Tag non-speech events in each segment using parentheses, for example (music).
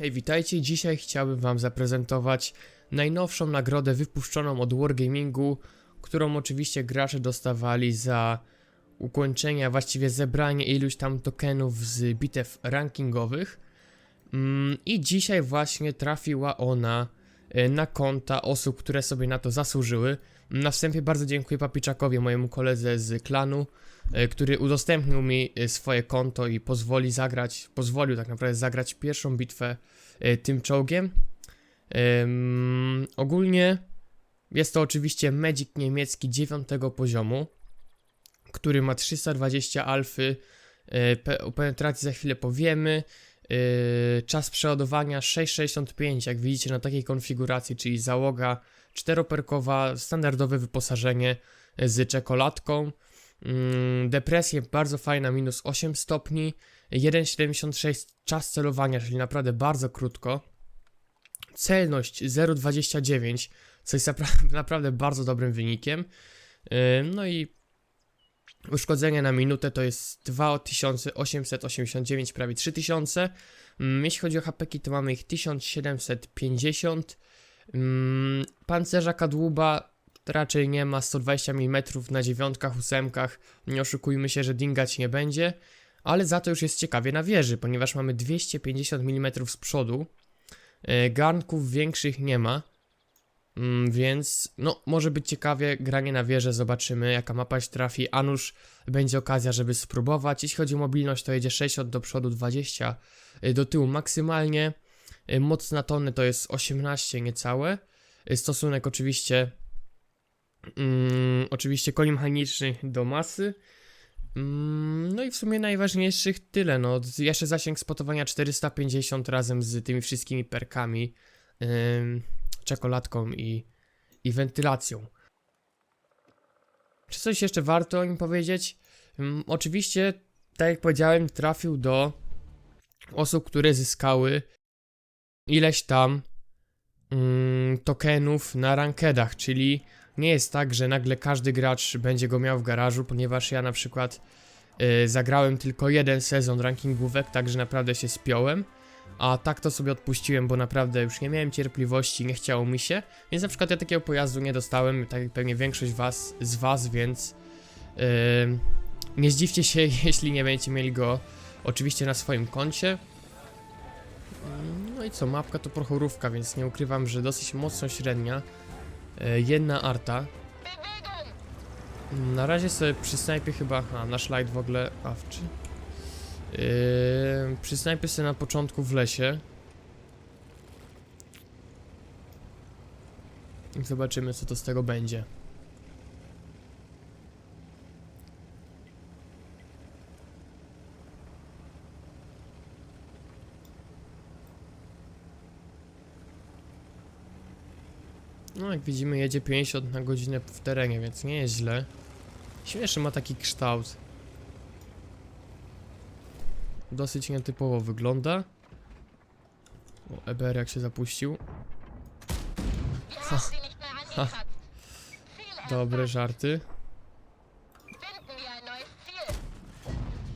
Hej, witajcie. Dzisiaj chciałbym Wam zaprezentować najnowszą nagrodę wypuszczoną od Wargamingu, którą oczywiście gracze dostawali za ukończenie, a właściwie zebranie iluś tam tokenów z bitew rankingowych. Mm, I dzisiaj właśnie trafiła ona na konta osób, które sobie na to zasłużyły. Na wstępie bardzo dziękuję Papiczakowi, mojemu koledze z klanu, e, który udostępnił mi e, swoje konto i pozwoli zagrać, pozwolił tak naprawdę zagrać pierwszą bitwę e, tym czołgiem. Ym, ogólnie jest to oczywiście Magic niemiecki 9 poziomu, który ma 320 alfy. e, O penetracji za chwilę powiemy. E, Czas przeładowania 6,65, jak widzicie na takiej konfiguracji, czyli załoga czteroperkowa, standardowe wyposażenie e, z czekoladką. Mm, Depresję bardzo fajna, minus 8 stopni. 1,76 czas celowania, czyli naprawdę bardzo krótko. Celność 0,29, co jest (laughs) naprawdę bardzo dobrym wynikiem. Yy, No i uszkodzenie na minutę to jest 2889, prawie 3000. Mm, Jeśli chodzi o hapeki, to mamy ich 1750. Mm, Pancerza kadłuba raczej nie ma 120 mm na dziewiątkach, ósemkach. Nie oszukujmy się, że dingać nie będzie. Ale za to już jest ciekawie na wieży, ponieważ mamy 250 mm z przodu. E, Garnków większych nie ma. Mm, Więc no, może być ciekawie granie na wieżę, zobaczymy jaka mapa się trafi, a nuż będzie okazja, żeby spróbować. Jeśli chodzi o mobilność, to jedzie 60 do przodu, 20 y, do tyłu maksymalnie. Y, Moc na tony to jest 18 niecałe. Y, Stosunek oczywiście mm, oczywiście koni mechanicznych do masy. Mm, No i w sumie najważniejszych tyle, no jeszcze zasięg spotowania 450 razem z tymi wszystkimi perkami, ym, czekoladką i, i wentylacją. Czy coś jeszcze warto im powiedzieć? Ym, oczywiście, tak jak powiedziałem, trafił do osób, które zyskały ileś tam ym, tokenów na rankedach, czyli nie jest tak, że nagle każdy gracz będzie go miał w garażu, ponieważ ja na przykład y, zagrałem tylko jeden sezon rankingówek, także naprawdę się spiąłem. A tak to sobie odpuściłem, bo naprawdę już nie miałem cierpliwości, nie chciało mi się. Więc na przykład ja takiego pojazdu nie dostałem, tak jak pewnie większość was, z was, więc yy, nie zdziwcie się, (laughs) jeśli nie będziecie mieli go oczywiście na swoim koncie. No i co, mapka to prochorówka, więc nie ukrywam, że dosyć mocno średnia. Yy, jedna arta. Na razie sobie przy snajpie chyba. A, nasz light w ogóle awczy. Yy, przy snajpie sobie na początku w lesie. I zobaczymy, co to z tego będzie. No, jak widzimy, jedzie 50 na godzinę w terenie, więc nie jest źle. Śmieszny ma taki kształt. Dosyć nietypowo wygląda. O, EBR jak się zapuścił. Ha. Ha. Dobre żarty.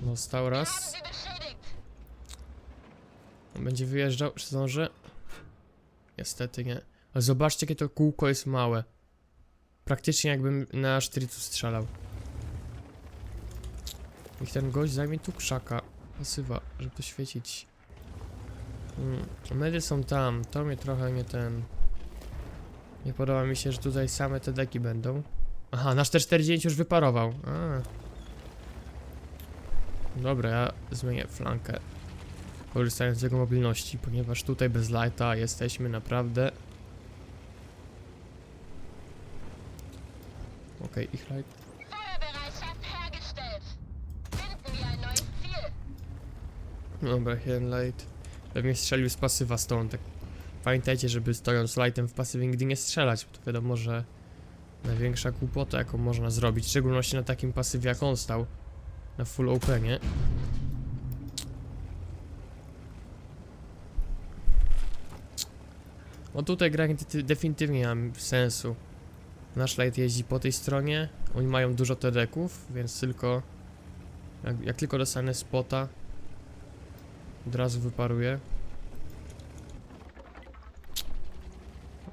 Dostał raz. On będzie wyjeżdżał, czy zdąży? Niestety nie. Ale zobaczcie, jakie to kółko jest małe. Praktycznie jakbym na sztrycu strzelał. Niech ten gość zajmie tu krzaka. Pasywa, żeby to świecić. Mm, medy są tam, to mnie trochę nie ten... Nie podoba mi się, że tutaj same te deki będą. Aha, nasz T49 już wyparował. A. Dobra, ja zmienię flankę. Korzystając z jego mobilności, ponieważ tutaj bez lighta jesteśmy naprawdę... Okej, ich light. Dobra, jeden light. Pewnie strzelił z pasywa stąd. Tak. Pamiętajcie, żeby stojąc lightem w pasywie nigdy nie strzelać, bo to wiadomo, że największa głupota, jaką można zrobić, w szczególności na takim pasywie jak on stał. Na full openie. No tutaj gra de- definitywnie nie ma sensu. Nasz light jeździ po tej stronie, oni mają dużo tedeków, więc tylko... Jak, jak tylko dostanę spota, od razu wyparuję.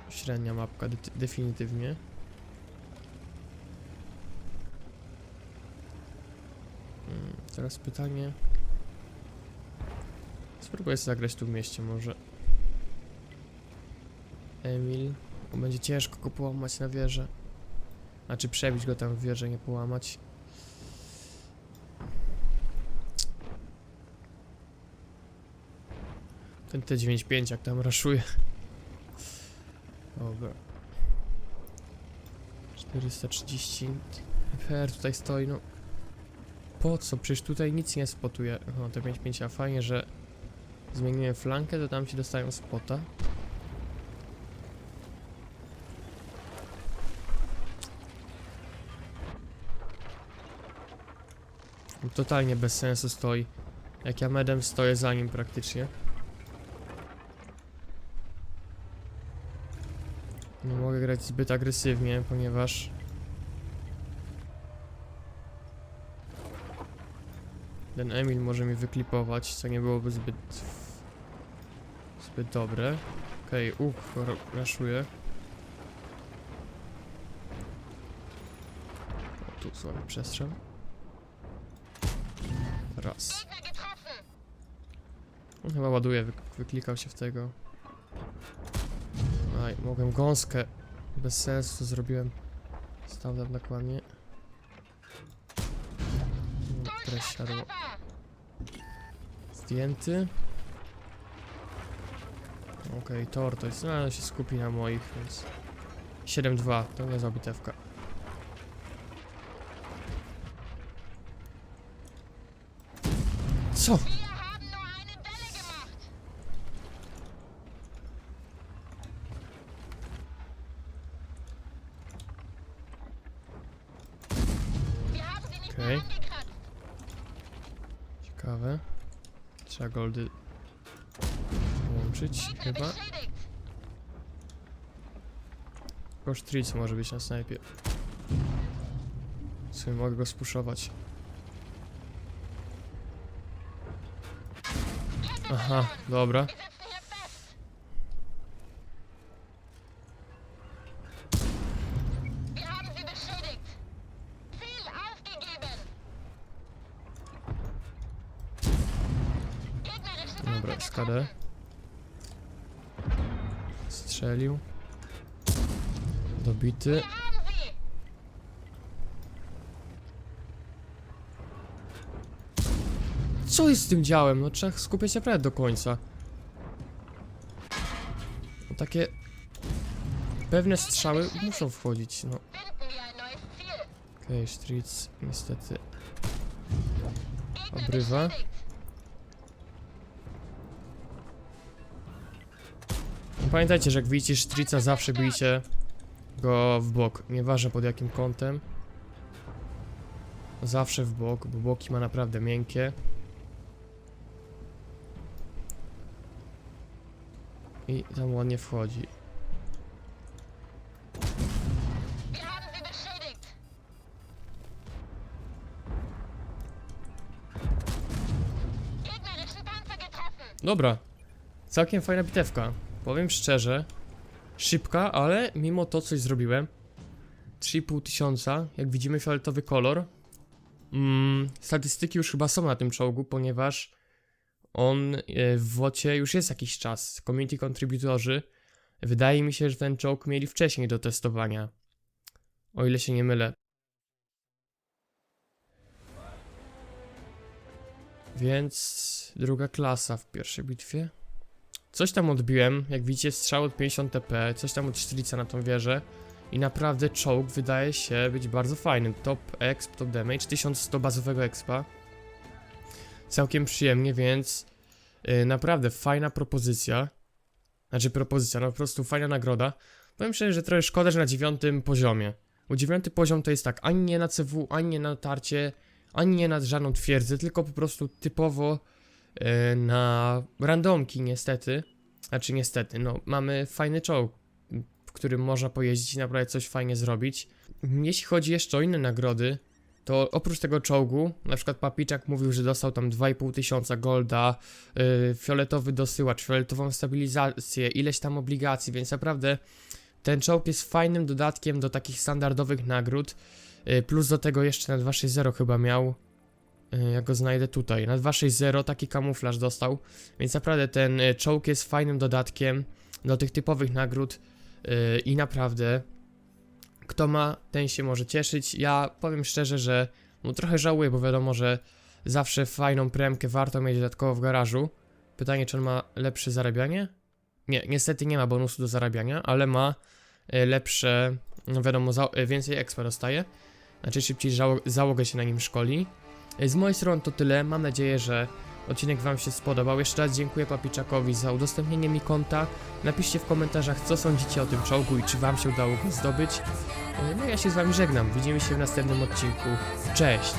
Średnia mapka, de definitywnie. Hmm, teraz pytanie. Spróbuję sobie zagrać tu w mieście może. Emil. Bo będzie ciężko go połamać na wieżę. Znaczy przebić go tam w wieżę, nie połamać. Ten T95 jak tam raszuje. Dobra. 430 FR tutaj stoi, no. Po co? Przecież tutaj nic nie spotuje. O, T55, a fajnie, że zmieniłem flankę, to tam się dostają spota. Totalnie bez sensu stoi. Jak ja medem stoję za nim praktycznie. Nie mogę grać zbyt agresywnie, ponieważ... Ten Emil może mi wyklipować, co nie byłoby zbyt... zbyt dobre. Okej, okay, uk, raszuje. O, tu słaby przestrzał. Raz. On chyba ładuje, wy wyklikał się w tego. Aj, mogłem gąskę. Bez sensu to zrobiłem. Stał tam nakładnie. Które siadło. Zdjęty. Okej, tor to jest. No, on się skupi na moich, więc. 7-2, to nie jest bitewka. Co? Goldy Gegner chyba. Kosz Tritz może być na snajpie. W mogę go spuszować. Aha, dobra. Dobra, getroffen. Strzelił. Dobity. Co jest z tym działem? No trzeba skupiać się naprawdę do końca. No, takie... Pewne strzały muszą wchodzić, no. Okej, okay, Streets niestety Obrywa. Pamiętajcie, że jak widzicie Sztrica, zawsze bijcie go w bok. Nieważne pod jakim kątem. Zawsze w bok, bo boki ma naprawdę miękkie. I tam ładnie wchodzi. Dobra. Całkiem fajna bitewka. Powiem szczerze. Szybka, ale mimo to coś zrobiłem. 3,5 tysiąca. Jak widzimy fioletowy kolor. Mm, statystyki już chyba są na tym czołgu, ponieważ on e, w WOCie już jest jakiś czas. Community contributorzy. Wydaje mi się, że ten czołg mieli wcześniej do testowania. O ile się nie mylę. Więc druga klasa w pierwszej bitwie. Coś tam odbiłem, jak widzicie strzał od 50 TP, coś tam od Sztrica na tą wieżę. I naprawdę czołg wydaje się być bardzo fajny. Top exp, top damage, 1100 bazowego expa. Całkiem przyjemnie, więc yy, naprawdę fajna propozycja. Znaczy propozycja, no po prostu fajna nagroda. Powiem szczerze, że trochę szkoda, że na dziewiątym poziomie. Bo dziewiąty poziom to jest tak, ani nie na CW, ani nie na tarcie, ani nie nad żadną twierdzę, tylko po prostu typowo na randomki niestety. Znaczy niestety, no mamy fajny czołg, w którym można pojeździć i naprawdę coś fajnie zrobić. Jeśli chodzi jeszcze o inne nagrody, to oprócz tego czołgu, na przykład Papiczak mówił, że dostał tam 2,5 tysiąca golda, yy, fioletowy dosyłacz, fioletową stabilizację, ileś tam obligacji, więc naprawdę ten czołg jest fajnym dodatkiem do takich standardowych nagród. Y, Plus do tego jeszcze na 260 chyba miał. Y, Ja go znajdę tutaj. Na 260 taki kamuflaż dostał. Więc naprawdę ten y, czołg jest fajnym dodatkiem do tych typowych nagród. y, I naprawdę, kto ma, ten się może cieszyć. Ja powiem szczerze, że no, trochę żałuję, bo wiadomo, że zawsze fajną premkę warto mieć dodatkowo w garażu. Pytanie, czy on ma lepsze zarabianie? Nie, niestety nie ma bonusu do zarabiania, ale ma lepsze, no wiadomo, więcej expa dostaje. Znaczy szybciej załogę się na nim szkoli. Z mojej strony to tyle. Mam nadzieję, że odcinek Wam się spodobał. Jeszcze raz dziękuję Papiczakowi za udostępnienie mi konta. Napiszcie w komentarzach, co sądzicie o tym czołgu i czy Wam się udało go zdobyć. Y, No ja się z Wami żegnam. Widzimy się w następnym odcinku. Cześć!